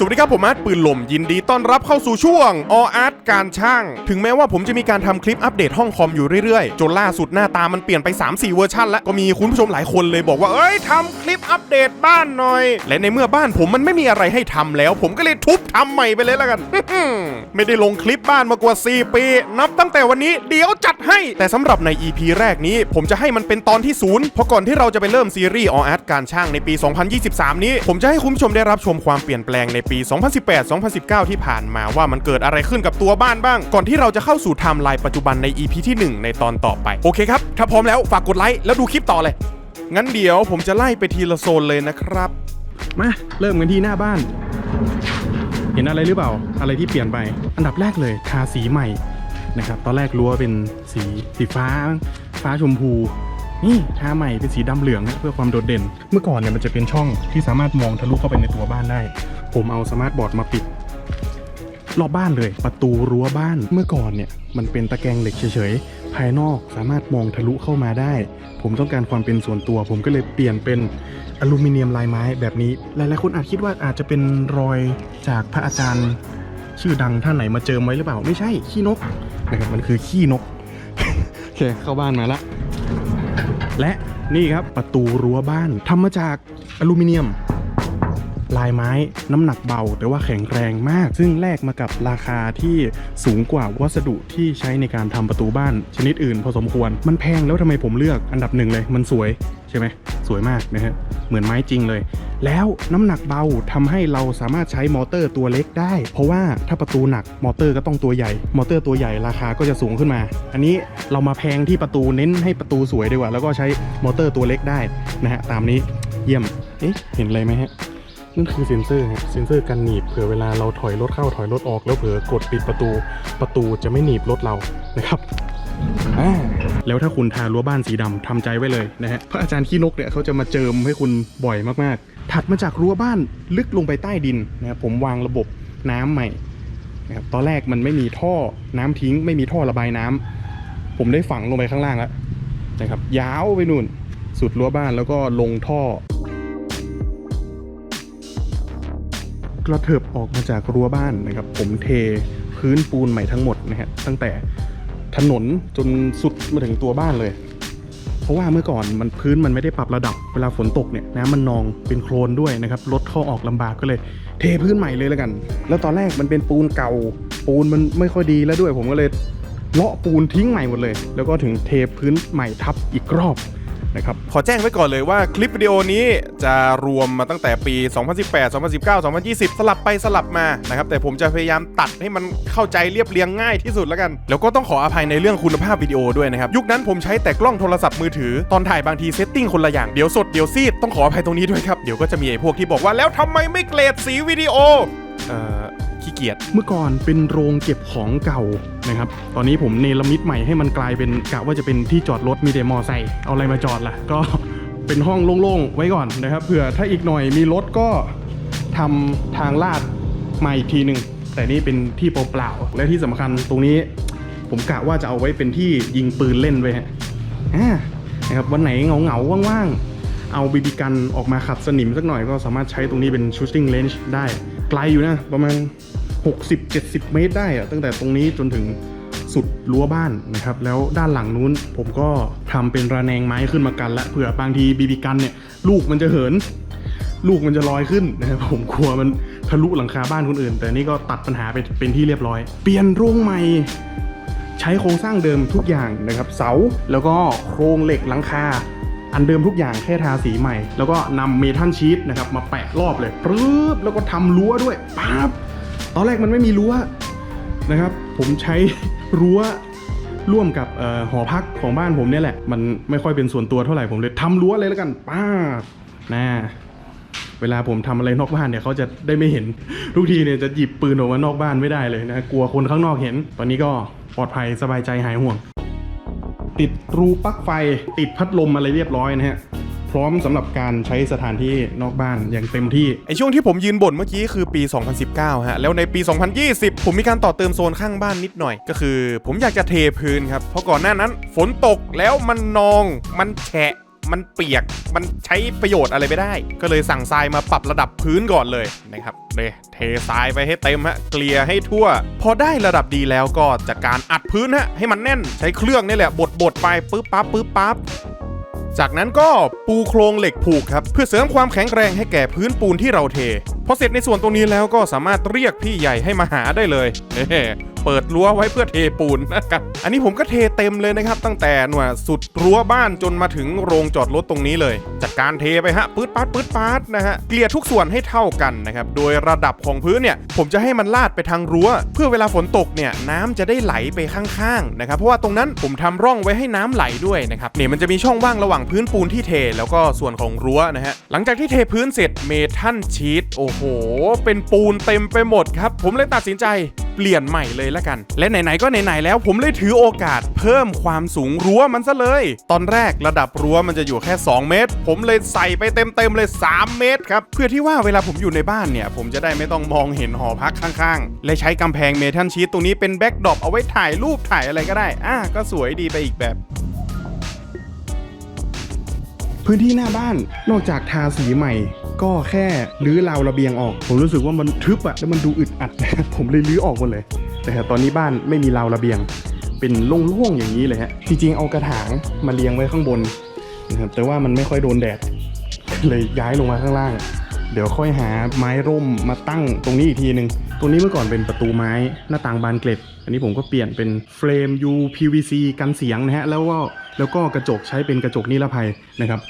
สวัสดีครับผมอาร์ตปืนลมยินดีต้อนรับเข้าสู่ช่วงออาร์ตการช่าง ถึงแม้ว่าผมจะมีการทำคลิปอัปเดตห้องคอมอยู่เรื่อยๆ จนล่าสุดหน้าตามันเปลี่ยนไป 3-4 เวอร์ชันแล้วก็มีคุณผู้ชมหลายคนเลยบอกว่าเอ้ยทำคลิปอัปเดตบ้านหน่อย และในเมื่อบ้านผมมันไม่มีอะไรให้ทำแล้ว ผมก็เลยทุบทำใหม่ไปเลยแล้วกัน ไม่ได้ลงคลิปบ้านมากว่า 4 ปี นับตั้งแต่วันนี้เดี๋ยวจัดให้ แต่สำหรับใน EP แรกนี้ ผมจะให้มันเป็นตอนที่ศูนย์เพราะก่อนที่เราจะไปเริ่มซีรีส์ออาร์ตการช่างในปี 2023 นี้ ผมจะให้คุณผู้ชมได้รับชมความเปลี่ยนแปลงในปี 2018-2019 ที่ผ่านมาว่ามันเกิดอะไรขึ้นกับตัวบ้านบ้าง ก่อนที่เราจะเข้าสู่ไทม์ไลน์ปัจจุบันใน EP ที่ 1 ในตอนต่อไป โอเคครับ ถ้าพร้อมแล้วฝากกดไลค์แล้วดูคลิปต่อเลย งั้นเดี๋ยวผมจะไล่ไปทีละโซนเลยนะครับ มาเริ่มกันที่หน้าบ้าน เห็นอะไรหรือเปล่า อะไรที่เปลี่ยนไป อันดับแรกเลยทาสีใหม่นะครับตอนแรกรั้วเป็นสีสีฟ้า ฟ้าชมพูนี่ทาใหม่เป็นสีดำเหลืองเพื่อความโดดเด่น เมื่อก่อนเนี่ยมันจะเป็นช่องที่สามารถมองทะลุเข้าไปในตัวบ้านได้ ผมเอาสมาร์ทบอร์ดมาปิดรอบบ้านเลยประตูรั้วบ้านเมื่อก่อนเนี่ย มันเป็นตะแกรงเหล็กเฉยๆ ภายนอกสามารถมองทะลุเข้ามาได้ ผมต้องการความเป็นส่วนตัว ผมก็เลยเปลี่ยนเป็นอลูมิเนียมลายไม้แบบนี้ หลายๆคนอาจคิดว่าอาจจะเป็นรอยจากพระอาจารย์ ชื่อดังท่านไหนมาเจิมไว้หรือเปล่า ไม่ใช่ขี้นกนะครับมันคือขี้นกโอเคเข้าบ้านมาละและนี่ครับประตูรั้วบ้านทำมาจากอลูมิเนียม ลายไม้น้ำหนักเบา แต่ว่าแข็งแรงมาก ซึ่งแลกมากับราคาที่สูงกว่าวัสดุที่ใช้ในการทำประตูบ้านชนิดอื่นพอสมควร มันแพงแล้วทำไมผมเลือกอันดับหนึ่งเลย มันสวยใช่ไหมสวยมากนะฮะเหมือนไม้จริงเลย แล้วน้ำหนักเบาทำให้เราสามารถใช้มอเตอร์ตัวเล็กได้ เพราะว่าถ้าประตูหนักมอเตอร์ก็ต้องตัวใหญ่ มอเตอร์ตัวใหญ่ราคาก็จะสูงขึ้นมา อันนี้เรามาแพงที่ประตูเน้นให้ประตูสวยดีกว่า แล้วก็ใช้มอเตอร์ตัวเล็กได้นะฮะตามนี้เยี่ยมเอ๊ะเห็นอะไรไหมฮะ นั่นคือเซ็นเซอร์เซ็นเซอร์กันหนีบเผื่อเวลาเราถอยรถเข้าถอยรถออกแล้วเผื่อกดปิดประตูประตูจะไม่หนีบรถเรานะครับแล้วถ้าคุณทารั้วบ้านสีดำทำใจไว้เลยนะฮะพระอาจารย์ขี้นกเนี่ยเขาจะมาเจิมให้คุณบ่อยมากๆ ถัดมาจากรั้วบ้านลึกลงไปใต้ดินนะครับผมวางระบบน้ำใหม่นะครับตอนแรกมันไม่มีท่อน้ำทิ้ง ไม่มีท่อระบายน้ำผมได้ฝังลงไปข้างล่างแล้วนะครับยาวไปนู่น สุดรั้วบ้านแล้วก็ลงท่อ กระเถิบออกมาจากรั้วบ้านนะครับ ผมเทพื้นปูนใหม่ทั้งหมดนะฮะตั้งแต่ถนนจนสุดมาถึงตัวบ้านเลย เพราะว่าเมื่อก่อนมันพื้นมันไม่ได้ปรับระดับเวลาฝนตกเนี่ยน้ำมันนองเป็นโคลนด้วยนะครับรถเข้าออกลำบากก็เลย เทพื้นใหม่เลยแล้วกัน แล้วตอนแรกมันเป็นปูนเก่า ปูนมันไม่ค่อยดีแล้วด้วย ผมก็เลยเลาะปูนทิ้งใหม่หมดเลย แล้วก็ถึงเทพื้นใหม่ทับอีกรอบ นะครับขอแจ้งไว้ก่อนเลยว่าคลิปวิดีโอนี้จะรวมมาตั้งแต่ปี 2018 2019 2020 สลับไปสลับมานะครับแต่ผมจะพยายามตัดให้มันเข้าใจเรียบเรียงง่ายที่สุดแล้วกัน แล้วก็ต้องขออภัยในเรื่องคุณภาพวิดีโอด้วยนะครับยุคนั้นผมใช้แต่กล้องโทรศัพท์มือถือตอนถ่ายบางทีเซตติ้งคนละอย่างเดี๋ยวสดเดี๋ยวซีดต้องขออภัยตรงนี้ด้วยครับเดี๋ยวก็จะมีไอ้พวกที่บอกว่าแล้วทำไมไม่เกรดสีวิดีโอเอ่อ ขี้เกียจเมื่อก่อนเป็นโรงเก็บของเก่านะครับ ตอนนี้ผมเนรมิตใหม่ให้มันกลายเป็นกะว่าจะเป็นที่จอดรถมีแต่มอไซค์เอาอะไรมาจอดล่ะ ก็เป็นห้องโล่งๆไว้ก่อนนะครับเผื่อถ้าอีกหน่อยมีรถก็ทำทางลาดมาอีกทีหนึ่งแต่นี่เป็นที่เปล่าๆและที่สำคัญตรงนี้ผมกะว่าจะเอาไว้เป็นที่ยิงปืนเล่นไว้ฮะนะครับวันไหนเหงาๆว่างๆ เอาบีบีกันออกมาขัดสนิมสักหน่อยก็สามารถใช้ตรงนี้เป็น shooting range ได้ไกลอยู่นะ ประมาณ 60-70 เมตรได้อะตั้งแต่ตรงนี้จนถึงสุดรั้วบ้านนะครับ แล้วด้านหลังนู้นผมก็ทำเป็นระแนงไม้ขึ้นมากันละเผื่อบางทีบีบีกันเนี่ย ลูกมันจะเหิน ลูกมันจะลอยขึ้นนะครับผมกลัวมันทะลุหลังคาบ้านคนอื่น แต่นี่ก็ตัดปัญหาไปเป็นที่เรียบร้อย เปลี่ยนโรงใหม่ใช้โครงสร้างเดิมทุกอย่างนะครับ เสาแล้วก็โครงเหล็กหลังคา อันเดิมทุกอย่างแค่ทาสีใหม่ แล้วก็นำเมทัลชีตนะครับมาแปะรอบเลยปึ๊บแล้วก็ทำรั้วด้วยปั๊บ ตอนแรกมันไม่มีรั้วนะครับ ผมใช้รั้วร่วมกับออหอพักของบ้านผมเนี่ยแหละ มันไม่ค่อยเป็นส่วนตัวเท่าไหร่ผมเลยทำรั้วเลยแล้วกันป้านะเวลาผมทำอะไรนอกบ้านเนี่ยเขาจะได้ไม่เห็นทุกทีเนี่ยจะหยิบปืนออกมานอกบ้านไม่ได้เลยนะกลัวคนข้างนอกเห็น ตอนนี้ก็ปลอดภัยสบายใจหายห่วง ติดรูปลั๊กไฟติดพัดลมอะไรเรียบร้อยนะฮะ พร้อมสำหรับการใช้สถานที่นอกบ้านอย่างเต็มที่ไอช่วงที่ผมยืนบ่นเมื่อกี้คือปี 2019 ฮะ แล้วในปี 2020 ผมมีการต่อเติมโซนข้างบ้านนิดหน่อย ก็คือ ผมอยากจะเทพื้นครับ เพราะก่อนหน้านั้น ฝนตกแล้วมันนองมันแฉะมันเปียก มันใช้ประโยชน์อะไรไม่ได้ ก็เลยสั่งทรายมาปรับระดับพื้นก่อนเลยนะครับเลยเททรายไปให้เต็มฮะ เกลี่ยให้ทั่ว พอได้ระดับดีแล้วก็จากการอัดพื้นฮะ ให้มันแน่น ใช้เครื่องนี่แหละ บดบดไปปึ๊บปั๊บปึ๊บปั๊บ จากนั้นก็ปูโครงเหล็กผูกครับ เพื่อเสริมความแข็งแรงให้แก่พื้นปูนที่เราเท พอเสร็จในส่วนตรงนี้แล้วก็สามารถเรียกพี่ใหญ่ให้มาหาได้เลย เปิดรั้วไว้เพื่อเทปูนนะครับ อันนี้ผมก็เทเต็มเลยนะครับ ตั้งแต่หน่วยสุดรั้วบ้านจนมาถึงโรงจอดรถตรงนี้เลยจากการเทไปฮะปื๊ดปัดปื๊ดปัดนะฮะเกลี่ยทุกส่วนให้เท่ากันนะครับ โดยระดับของพื้นเนี่ย ผมจะให้มันลาดไปทางรั้ว เพื่อเวลาฝนตกเนี่ยน้ำจะได้ไหลไปข้างๆนะครับ เพราะว่าตรงนั้นผมทำร่องไว้ให้น้ำไหลด้วยนะครับเนี่ยมันจะมีช่องว่างระหว่างพื้นปูนที่เทแล้วก็ส่วนของรั้วนะฮะหลังจากที่เทพื้นเสร็จเมทัลชีตโอ้โห เป็นปูนเต็มไปหมดครับ ผมเลยตัดสินใจเปลี่ยนใหม่เลยละกัน และไหนๆก็ไหนๆแล้วผมเลยถือโอกาสเพิ่มความสูงรั้วมันซะเลย ตอนแรกระดับรั้วมันจะอยู่แค่ 2 เมตร ผมเลยใส่ไปเต็มๆเลย 3 เมตรครับเพื่อที่ว่าเวลาผมอยู่ในบ้านเนี่ยผมจะได้ไม่ต้องมองเห็นหอพักข้างๆ และใช้กำแพงเมทัลชีตตรงนี้เป็นแบ็กดรอปเอาไว้ถ่ายรูปถ่ายอะไรก็ได้อะก็สวยดีไปอีกแบบพื้นที่หน้าบ้านนอกจากทาสีใหม่ ก็แค่รื้อราวระเบียงออก ผมรู้สึกว่ามันทึบอะแล้วมันดูอึดอัด ผมเลยรื้อออกหมดเลย แต่ตอนนี้บ้านไม่มีราวระเบียง เป็นโล่งๆอย่างนี้เลยฮะ จริงๆเอากระถางมาเรียงไว้ข้างบนนะครับแต่ว่ามันไม่ค่อยโดนแดด เลยย้ายลงมาข้างล่าง เดี๋ยวค่อยหาไม้ร่มมาตั้งตรงนี้อีกทีหนึ่งตรงนี้เมื่อก่อนเป็นประตูไม้หน้าต่างบานเกล็ด อันนี้ผมก็เปลี่ยนเป็นเฟรม UPVC กันเสียงนะฮะ แล้วก็แล้วก็กระจกใช้เป็นกระจกนิรภัยนะครับ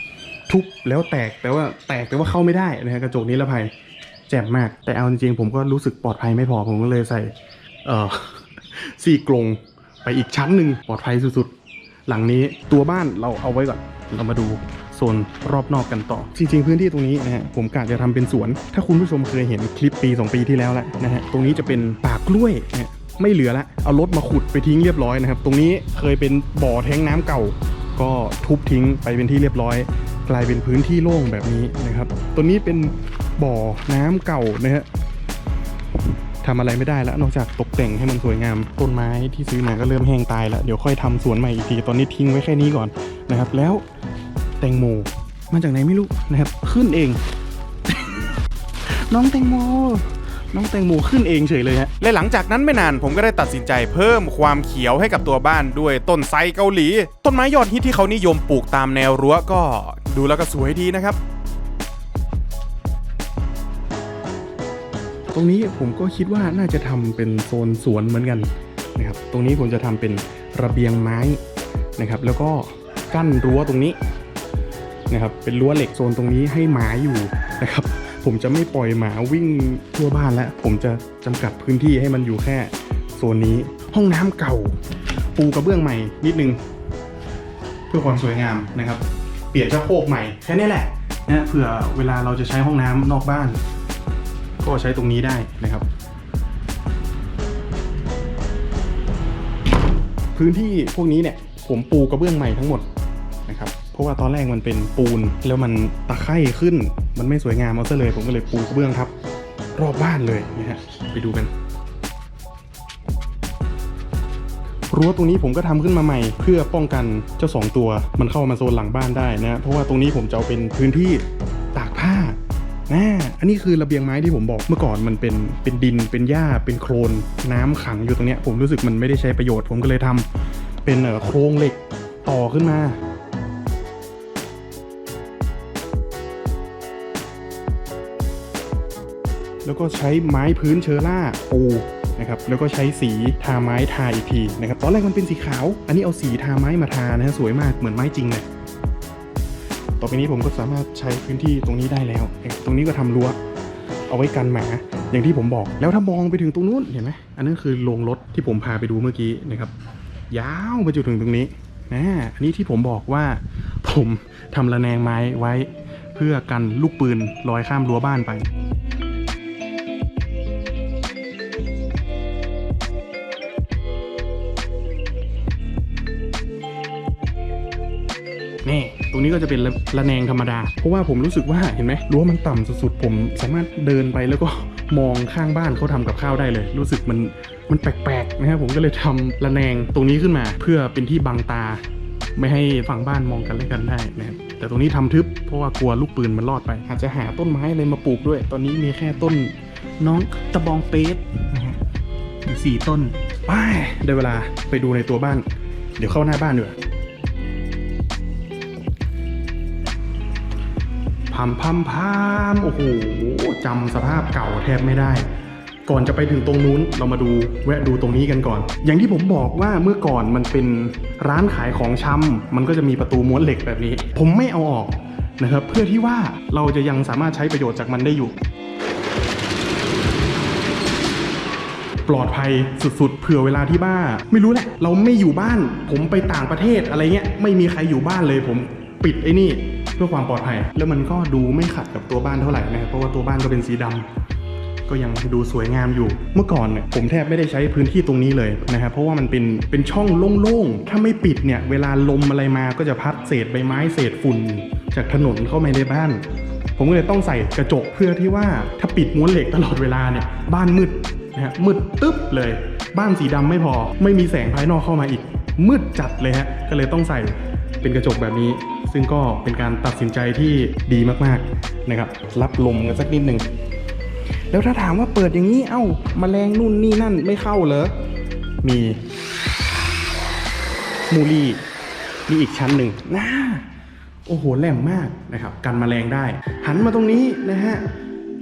ทุบแล้วแตกแต่ว่าแตกแต่ว่าเข้าไม่ได้นะฮะกระจกนิรภัยแจ่มมาก แต่เอาจริงๆผมก็รู้สึกปลอดภัยไม่พอผมก็เลยใส่ เอ่อซี่กรงไปอีกชั้นหนึ่งปลอดภัยสุดๆ หลังนี้ตัวบ้านเราเอาไว้ก่อนเรามาดูโซนรอบนอกกันต่อ จริง ๆ พื้นที่ตรงนี้นะฮะผมกะจะทำเป็นสวน ถ้าคุณผู้ชมเคยเห็นคลิปปี 2 ปีที่แล้วแล้วนะฮะตรงนี้จะเป็นป่ากล้วยนะฮะไม่เหลือละเอารถมาขุดไปทิ้งเรียบร้อยนะครับ ตรงนี้เคยเป็นบ่อแท้งน้ำเก่า ก็ทุบทิ้งไปเป็นที่เรียบร้อย กลายเป็นพื้นที่โล่งแบบนี้นะครับตัวนี้เป็นบ่อน้ำเก่านะฮะ ทำอะไรไม่ได้แล้ว นอกจากตกแต่งให้มันสวยงามต้นไม้ที่ซื้อมาก็เริ่มแห้งตายแล้ว เดี๋ยวค่อยทำสวนใหม่อีกทีตอนนี้ทิ้งไว้แค่นี้ก่อนนะครับ แล้วแตงโมมาจากไหนไม่รู้นะครับขึ้นเอง น้องแตงโมน้องแตงโมขึ้นเองเฉยเลยฮะ และหลังจากนั้นไม่นานผมก็ได้ตัดสินใจเพิ่มความเขียวให้กับตัวบ้านด้วยต้นไทรเกาหลี ต้นไม้ยอดฮิตที่เขานิยมปลูกตามแนวรั้วก็ดูแล้วก็สวยดีนะครับ รงนี้ผมก็คิดว่าน่าจะทำเป็นโซนสวนเหมือนกันนะครับ ตรงนี้ผมจะทำเป็นระเบียงไม้นะครับ แล้วก็กั้นรั้วตรงนี้นะครับ เป็นรั้วเหล็กโซนตรงนี้ให้หมาอยู่นะครับ ผมจะไม่ปล่อยหมาวิ่งทั่วบ้านแล้วผมจะจำกัดพื้นที่ให้มันอยู่แค่โซนนี้ ห้องน้ำเก่า ปูกระเบื้องใหม่นิดนึง เพื่อความสวยงามนะครับ เปลี่ยนชักโครกใหม่แค่นี้แหละนะเผื่อเวลาเราจะใช้ห้องน้ำนอกบ้าน ก็ใช้ตรงนี้ได้นะครับ พื้นที่พวกนี้เนี่ยผมปูกระเบื้องใหม่ทั้งหมดนะครับเพราะว่าตอนแรกมันเป็นปูนแล้วมันตะไคร่ขึ้น มันไม่สวยงามเอาซะเลย ผมก็เลยปูกระเบื้องทับรอบบ้านเลยนะฮะไปดูกันรั้วตรงนี้ผมก็ทำขึ้นมาใหม่เพื่อป้องกันเจ้าสองตัว มันเข้ามาโซนหลังบ้านได้นะเพราะว่าตรงนี้ผมจะเอาเป็นพื้นที่ตากผ้า นะอันนี้คือระเบียงไม้ที่ผมบอกเมื่อก่อนมันเป็นเป็นดินเป็นหญ้าเป็นโคลนน้ำขังอยู่ตรงเนี้ยผมรู้สึกมันไม่ได้ใช้ประโยชน์ ผมก็เลยทำเป็นโครงเหล็กต่อขึ้นมาแล้วก็ใช้ไม้พื้นเชอร่าปูนะครับแล้วก็ใช้สีทาไม้ทาอีกทีนะครับตอนแรกมันเป็นสีขาว อันนี้เอาสีทาไม้มาทานะฮะสวยมากเหมือนไม้จริงเลย ไปนี้ผมก็สามารถใช้พื้นที่ตรงนี้ได้แล้ว ตรงนี้ก็ทำรั้วเอาไว้กันหมา อย่างที่ผมบอก แล้วถ้ามองไปถึงตรงนู้นเห็นไหมอันนั้นคือโรงรถที่ผมพาไปดูเมื่อกี้นะครับ ยาวไปจนถึงตรงนี้นะอันนี้ที่ผมบอกว่า ผมทำระแนงไม้ไว้ เพื่อกันลูกปืนลอยข้ามรั้วบ้านไป ตรงนี้ก็จะเป็นระะแนงธรรมดา เพราะว่าผมรู้สึกว่าเห็นไหมรั้วมันต่ำสุดๆ ผมสามารถเดินไปแล้วก็มองข้างบ้านเขาทำกับข้าวได้เลย รู้สึกมันมันแปลกๆนะครับผมก็เลยทำระแนงตรงนี้ขึ้นมา เพื่อเป็นที่บังตา ไม่ให้ฝั่งบ้านมองกันและกันได้นะครับแต่ตรงนี้ทำทึบเพราะว่ากลัวลูกปืนมันรอดไป อาจจะหาต้นไม้อะไรมาปลูกด้วย ตอนนี้มีแค่ต้นน้องตะบองเปสนะฮะอยู่สี่ต้นไปได้เวลาไปดูในตัวบ้าน เดี๋ยวเข้าหน้าบ้านดีกว่า พัมพัมพัมโอ้โหจำสภาพเก่าแทบไม่ได้ ก่อนจะไปถึงตรงนู้นเรามาดูแวะดูตรงนี้กันก่อน อย่างที่ผมบอกว่าเมื่อก่อนมันเป็นร้านขายของชำมันก็จะมีประตูม้วนเหล็กแบบนี้ ผมไม่เอาออกนะครับ เพื่อที่ว่าเราจะยังสามารถใช้ประโยชน์จากมันได้อยู่ปลอดภัยสุดๆ เผื่อเวลาที่บ้า ไม่รู้แหละ เราไม่อยู่บ้าน ผมไปต่างประเทศอะไรเงี้ย ไม่มีใครอยู่บ้านเลยผมปิดไอ้นี่ เพื่อความปลอดภัย แล้วมันก็ดูไม่ขัดกับตัวบ้านเท่าไหร่นะครับเพราะว่าตัวบ้านก็เป็นสีดำก็ยังดูสวยงามอยู่ เมื่อก่อนเนี่ยผมแทบไม่ได้ใช้พื้นที่ตรงนี้เลยนะครับเพราะว่ามันเป็นเป็นช่องโล่งๆถ้าไม่ปิดเนี่ยเวลาลมอะไรมาก็จะพัดเศษใบไม้เศษฝุ่น จากถนนเข้ามาในบ้านผมก็เลยต้องใส่กระจกเพื่อที่ว่าถ้าปิดม้วนเหล็กตลอดเวลาเนี่ยบ้านมืดนะฮะมืดตึ๊บเลย บ้านสีดำไม่พอ ไม่มีแสงภายนอกเข้ามาอีก มืดจัดเลยฮะก็เลยต้องใส่เป็นกระจกแบบนี้ ซึ่งก็เป็นการตัดสินใจที่ดีมากๆนะครับ รับลมกันสักนิดหนึ่งแล้วถ้าถามว่าเปิดอย่างนี้เอ้าแมลงนู่นนี่นั่นไม่เข้าเหรอ มีมูลี่มีอีกชั้นหนึ่งน่าโอ้โหแหลมมากนะครับ กันแมลงได้ หันมาตรงนี้นะฮะ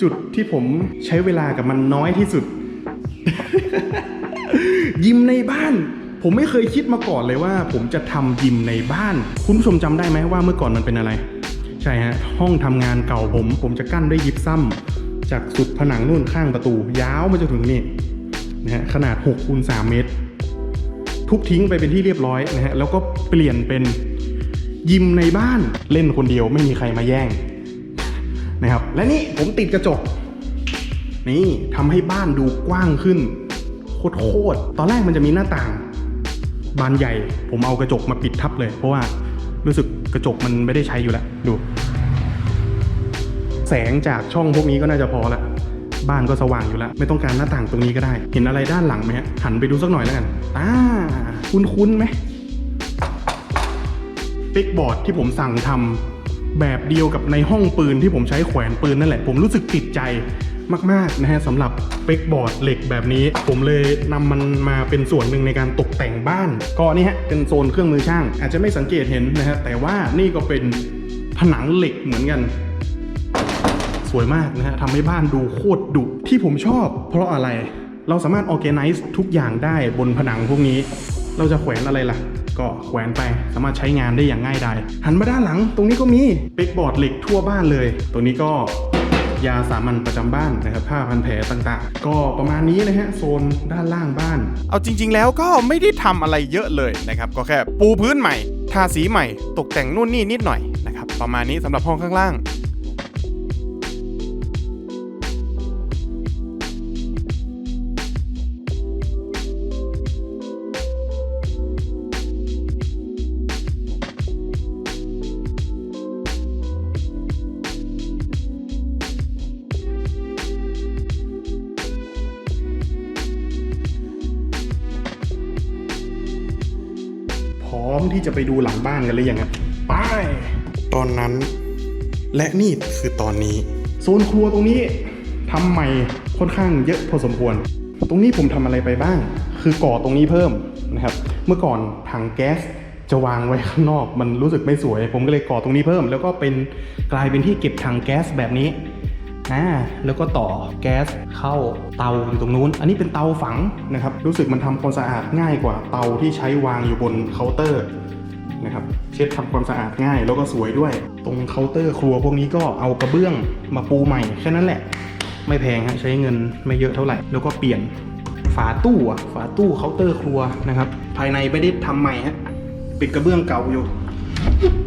จุดที่ผมใช้เวลากับมันน้อยที่สุด ยิมในบ้าน ผมไม่เคยคิดมาก่อนเลยว่า ผมจะทำยิมในบ้าน คุณผู้ชมจำได้ไหมว่าเมื่อก่อนมันเป็นอะไร ใช่ฮะ ห้องทำงานเก่าผม ผมจะกั้นด้วยยิบซ้ำจากสุดผนังนู่นข้างประตู ยาวมาจนถึงนี่นะฮะขนาด6คูณ3เมตร ทุบทิ้งไปเป็นที่เรียบร้อยนะฮะแล้วก็เปลี่ยนเป็นยิมในบ้านเล่นคนเดียวไม่มีใครมาแย่งนะครับ และนี่ผมติดกระจก นี่ทำให้บ้านดูกว้างขึ้นโคตรๆตอนแรกมันจะมีหน้าต่าง บานใหญ่ ผมเอากระจกมาปิดทับเลย เพราะว่ารู้สึกกระจกมันไม่ได้ใช้อยู่แล้วดู แสงจากช่องพวกนี้ก็น่าจะพอละบ้านก็สว่างอยู่แล้ว ไม่ต้องการหน้าต่างตรงนี้ก็ได้ เห็นอะไรด้านหลังไหมฮะหันไปดูสักหน่อยแล้วกันอ่าคุ้นๆไหมปิกบอร์ดที่ผมสั่งทำแบบเดียวกับในห้องปืนที่ผมใช้แขวนปืนนั่นแหละ ผมรู้สึกติดใจ มากๆนะฮะสำหรับเปกบอร์ดเหล็กแบบนี้ ผมเลยนำมันมาเป็นส่วนหนึ่งในการตกแต่งบ้าน ก็นี่ฮะเป็นโซนเครื่องมือช่าง อาจจะไม่สังเกตเห็นนะฮะแต่ว่านี่ก็เป็นผนังเหล็กเหมือนกัน สวยมากนะฮะทำให้บ้านดูโคตรดุที่ผมชอบ เพราะอะไรเราสามารถ organize ทุกอย่างได้บนผนังพวกนี้ เราจะแขวนอะไรล่ะ ก็แขวนไปสามารถใช้งานได้อย่างง่ายดายหันมาด้านหลัง ตรงนี้ก็มีเปกบอร์ดเหล็กทั่วบ้านเลย ตรงนี้ก็ ยาสามัญประจำบ้านนะครับผ้าพันแผลต่างๆ ก็ประมาณนี้นะฮะโซนด้านล่างบ้าน เอาจริง ๆ แล้วก็ไม่ได้ทำอะไรเยอะเลยนะครับก็แค่ปูพื้นใหม่ ทาสีใหม่ ตกแต่งนู่นนี่นิดหน่อยนะครับประมาณนี้สำหรับห้องข้างล่าง ที่จะไปดูหลังบ้านกันเลยยังไงไป ตอนนั้น และนี่คือตอนนี้ โซนครัวตรงนี้ทำใหม่ค่อนข้างเยอะพอสมควร ตรงนี้ผมทำอะไรไปบ้าง คือก่อตรงนี้เพิ่มนะครับ เมื่อก่อนถังแก๊สจะวางไว้ข้างนอกมันรู้สึกไม่สวย ผมก็เลยก่อตรงนี้เพิ่ม แล้วก็เป็นกลายเป็นที่เก็บถังแก๊สแบบนี้ อ่าแล้วก็ต่อแก๊สเข้าเตาอยู่ตรงนู้น อันนี้เป็นเตาฝังนะครับ รู้สึกมันทำความสะอาดง่ายกว่าเตาที่ใช้วางอยู่บนเคาน์เตอร์นะครับเช็ดทำความสะอาดง่ายแล้วก็สวยด้วย ตรงเคาน์เตอร์ครัวพวกนี้ก็เอากระเบื้องมาปูใหม่แค่นั้นแหละ ไม่แพงฮะใช้เงินไม่เยอะเท่าไหร่ แล้วก็เปลี่ยนฝาตู้อะฝาตู้เคาน์เตอร์ครัวนะครับ ภายในไม่ได้ทำใหม่ฮะปิดกระเบื้องเก่าอยู่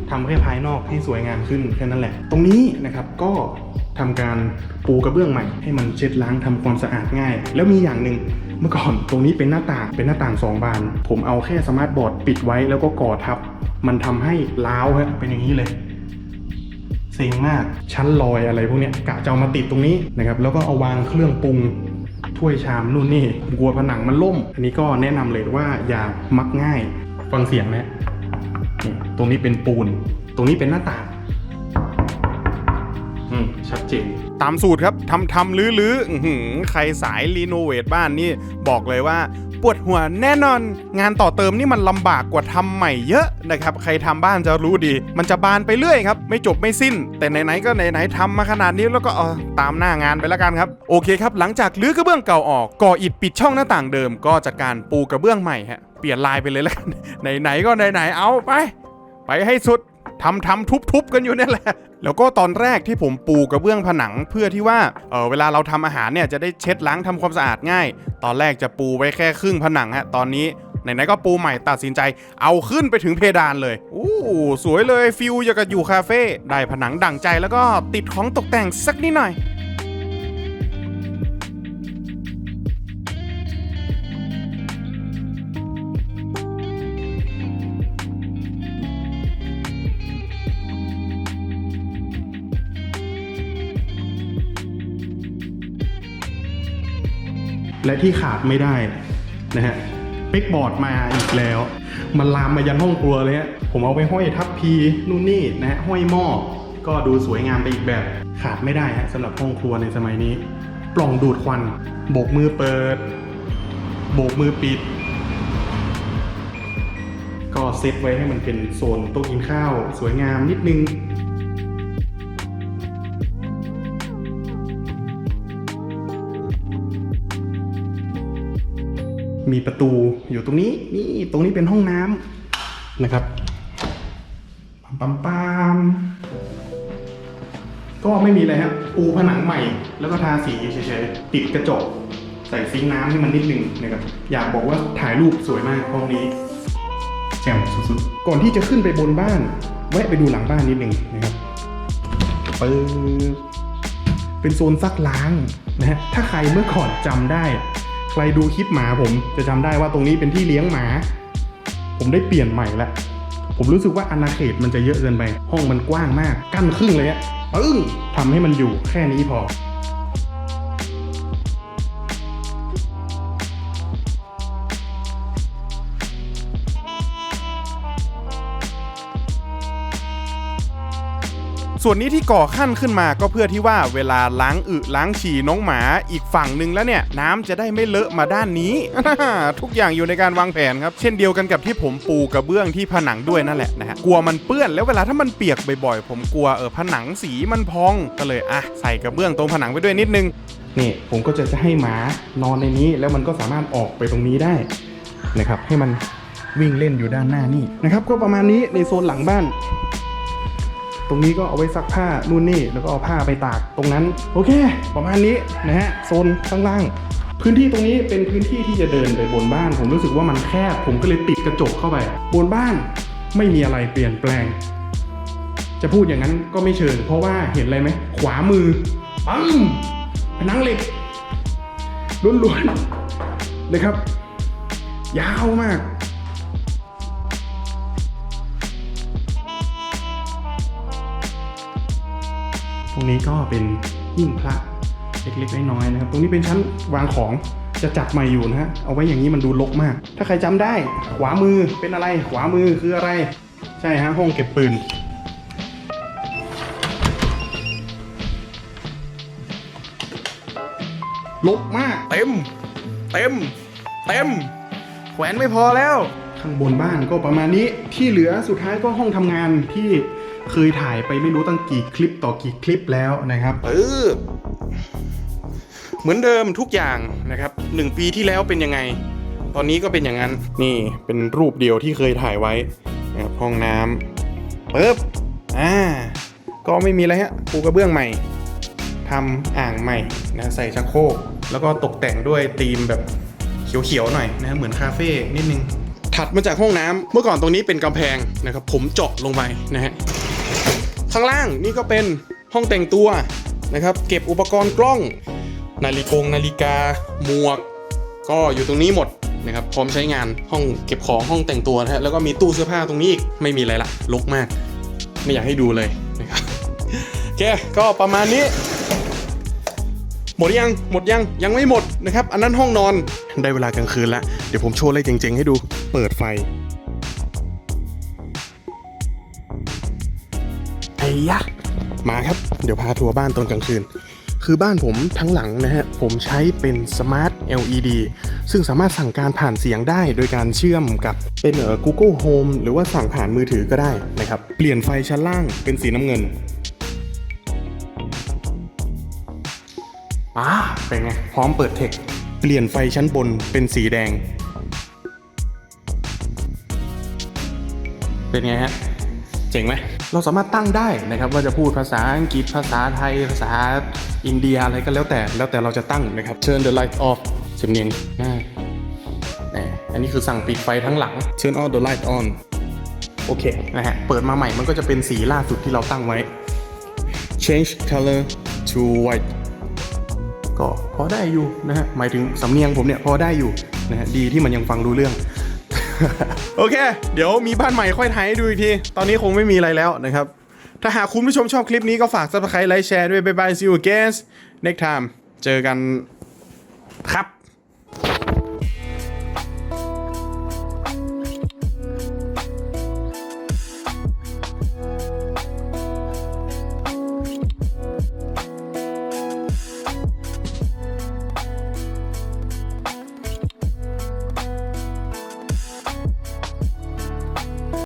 ทำแค่ภายนอกให้สวยงามขึ้นแค่นั้นแหละ ตรงนี้นะครับก็ ทำการปูกระเบื้องใหม่ให้มันเช็ดล้างทำความสะอาดง่าย แล้วมีอย่างหนึ่งเมื่อก่อนตรงนี้เป็นหน้าต่างเป็นหน้าต่างสองบาน ผมเอาแค่สมาร์ทบอร์ดปิดไว้แล้วก็ก่อทับ มันทำให้ล้าวฮะเป็นอย่างนี้เลยเซ็งมากชั้นลอยอะไรพวกนี้กะจะเอามาติดตรงนี้นะครับแล้วก็เอาวางเครื่องปรุงถ้วยชามนู่นนี่กลัวผนังมันล่ม อันนี้ก็แนะนำเลยว่าอย่ามักง่าย ฟังเสียงนะตรงนี้เป็นปูน ตรงนี้เป็นหน้าต่าง ชัดเจนตามสูตรครับทำทำลื้อลื้ออื้ใครสายรีโนเวทบ้านนี่บอกเลยว่าปวดหัวแน่นอนงานต่อเติมนี่มันลำบากกว่าทำใหม่เยอะนะครับ ใครทำบ้านจะรู้ดี มันจะบานไปเรื่อยครับ ไม่จบไม่สิ้น แต่ไหนๆก็ไหนๆทำมาขนาดนี้แล้วก็เออตามหน้างานไปแล้วกันครับ โอเคครับ หลังจากลื้อกระเบื้องเก่าออกก่ออิฐปิดช่องหน้าต่างเดิม ก็จัดการปูกระเบื้องใหม่ฮะเปลี่ยนลายไปเลยแล้วกันไหนๆก็ไหนๆเอาไป ไปให้สุดทำทำทุบทุบกันอยู่นั่แหละ แล้วก็ตอนแรกที่ผมปูกระเบื้องผนังเพื่อที่ว่าเออเวลาเราทำอาหารเนี่ยจะได้เช็ดล้างทำความสะอาดง่าย ตอนแรกจะปูไว้แค่ครึ่งผนังฮะตอนนี้ไหนๆก็ปูใหม่ตัดสินใจ เอาขึ้นไปถึงเพดานเลยอู้สวยเลยฟิลอย่างกับอยู่คาเฟ่ได้ผนังดั่งใจแล้วก็ติดของตกแต่งสักนิดหน่อย และที่ขาดไม่ได้นะฮะเป๊กบอร์ดมาอีกแล้ว มันลามมายันห้องครัวเลยฮะผมเอาไปห้อยทับพีนู่นนี่นะฮะห้อยหม้อก็ดูสวยงามไปอีกแบบ ขาดไม่ได้ฮะสำหรับห้องครัวในสมัยนี้ ปล่องดูดควันโบกมือเปิด โบกมือปิด ก็เซตไว้ให้มันเป็นโซนโต๊ะกินข้าว สวยงามนิดนึง มีประตูอยู่ตรงนี้นี่ตรงนี้เป็นห้องน้ำนะครับปั๊มปั๊มปั๊มก็ไม่มีอะไรครับปูผนังใหม่ แล้วก็ทาสีเฉยๆติดกระจก ใส่ซิงค์น้ำให้มันนิดนึงนะครับอยากบอกว่าถ่ายรูปสวยมากห้องนี้แจ่มสุดๆก่อนที่จะขึ้นไปบนบ้านแวะไปดูหลังบ้านนิดนึงนะครับปึ๊บเป็นโซนซักล้างนะฮะถ้าใครเมื่อก่อนจำได้ ใครดูคลิปหมาผมจะจำได้ว่าตรงนี้เป็นที่เลี้ยงหมา ผมได้เปลี่ยนใหม่ละผมรู้สึกว่าอาณาเขตมันจะเยอะเกินไป ห้องมันกว้างมาก กั้นครึ่งเลยอะปึ้งทำให้มันอยู่แค่นี้พอ ส่วนนี้ที่ก่อขั้นขึ้นมาก็เพื่อที่ว่าเวลาล้างอึล้างฉี่น้องหมาอีกฝั่งหนึ่งแล้วเนี่ย น้ำจะได้ไม่เลอะมาด้านนี้ ทุกอย่างอยู่ในการวางแผนครับ เช่นเดียวกันกับที่ผมปูกระเบื้องที่ผนังด้วยนั่นแหละนะฮะกลัวมันเปื้อนแล้วเวลาถ้ามันเปียกบ่อยๆ ผมกลัวเออผนังสีมันพองก็เลยอะใส่กระเบื้องตรงผนังไปด้วยนิดนึงนี่ผมก็จะจะให้หมานอนในนี้ แล้วมันก็สามารถออกไปตรงนี้ได้นะครับให้มันวิ่งเล่นอยู่ด้านหน้านี่นะครับก็ประมาณนี้ในโซนหลังบ้าน ตรงนี้ก็เอาไว้ซักผ้านู่นนี่แล้วก็เอาผ้าไปตากตรงนั้น โอเค ประมาณนี้นะฮะโซนข้างล่างพื้นที่ตรงนี้เป็นพื้นที่ที่จะเดินไปบนบ้าน ผมรู้สึกว่ามันแคบผมก็เลยติดกระจกเข้าไป บนบ้านไม่มีอะไรเปลี่ยนแปลง จะพูดอย่างนั้นก็ไม่เชิงเพราะว่าเห็นอะไรไหมขวามือปึ้มผนังเหล็กล้วนๆเลยครับ ยาวมาก นี้ก็เป็นหิ้งพระเล็กๆน้อยๆนะครับ ตรงนี้เป็นชั้นวางของจะจัดใหม่อยู่นะฮะ เอาไว้อย่างนี้มันดูรกมาก ถ้าใครจำได้ ขวามือเป็นอะไร ขวามือคืออะไร ใช่ฮะห้องเก็บปืน ลกมาก เต็ม เต็ม เต็ม แขวนไม่พอแล้ว ข้างบนบ้านก็ประมาณนี้ ที่เหลือสุดท้ายก็ห้องทำงานที่ เคยถ่ายไปไม่รู้ตั้งกี่คลิปต่อกี่คลิปแล้วนะครับ เออ เหมือนเดิมทุกอย่างนะครับหนึ่งปีที่แล้วเป็นยังไง ตอนนี้ก็เป็นอย่างนั้น นี่เป็นรูปเดียวที่เคยถ่ายไว้นะครับห้องน้ำปึ๊บอ่าก็ไม่มีอะไรฮะปูกระเบื้องใหม่ทำอ่างใหม่นะใส่ชักโครกแล้วก็ตกแต่งด้วยธีมแบบเขียวๆหน่อยนะเหมือนคาเฟ่นิดนึงถัดมาจากห้องน้ำเมื่อก่อนตรงนี้เป็นกำแพงนะครับ ผมเจาะลงไปนะฮะ ข้างล่างนี่ก็เป็นห้องแต่งตัวนะครับ เก็บอุปกรณ์กล้อง นาฬิกงนาฬิกาหมวก ก็อยู่ตรงนี้หมดนะครับพร้อมใช้งานห้องเก็บของห้องแต่งตัวนะฮะแล้วก็มีตู้เสื้อผ้าตรงนี้อีกไม่มีอะไรละรกมาก ไม่อยากให้ดูเลยนะครับโอเคก็ประมาณนี้ หมดยังหมดยังยังไม่หมดนะครับ อันนั้นห้องนอนได้เวลากลางคืนแล้ว เดี๋ยวผมโชว์อะไรเจ๋งๆให้ดู เปิดไฟ ยะมาครับ เดี๋ยวพาทัวร์บ้านตอนกลางคืน คือบ้านผมทั้งหลังนะฮะ ผมใช้เป็นสมาร์ท LED ซึ่งสามารถสั่งการผ่านเสียงได้โดยการเชื่อมกับเป็นเอ่อ Google Home หรือว่าสั่งผ่านมือถือก็ได้นะครับ เปลี่ยนไฟชั้นล่างเป็นสีน้ำเงินอ่าเป็นไง พร้อมเปิดเทค เปลี่ยนไฟชั้นบนเป็นสีแดง เป็นไงฮะ เจ๋งไหม เราสามารถตั้งได้นะครับว่าจะพูดภาษาอังกฤษภาษาไทย ภาษาอินเดียอะไรก็แล้วแต่แล้วแต่เราจะตั้งนะครับ Turn the light off สำเนียงง่ายอันนี้คือสั่งปิดไฟทั้งหลัง Turn all the light on โอเคนะฮะเปิดมาใหม่มันก็จะเป็นสีล่าสุดที่เราตั้งไว้ Change color to white ก็พอได้อยู่นะฮะหมายถึงสำเนียงผมเนี่ยพอได้อยู่นะฮะดีที่มันยังฟังรู้เรื่อง โอเค เดี๋ยวมีบ้านใหม่ค่อยถ่ายให้ดูอีกที ตอนนี้คงไม่มีอะไรแล้วนะครับ ถ้าหากคุณผู้ชมชอบคลิปนี้ก็ฝาก subscribe ไลค์แชร์ด้วยบ๊ายบาย see you again next time เจอกันครับ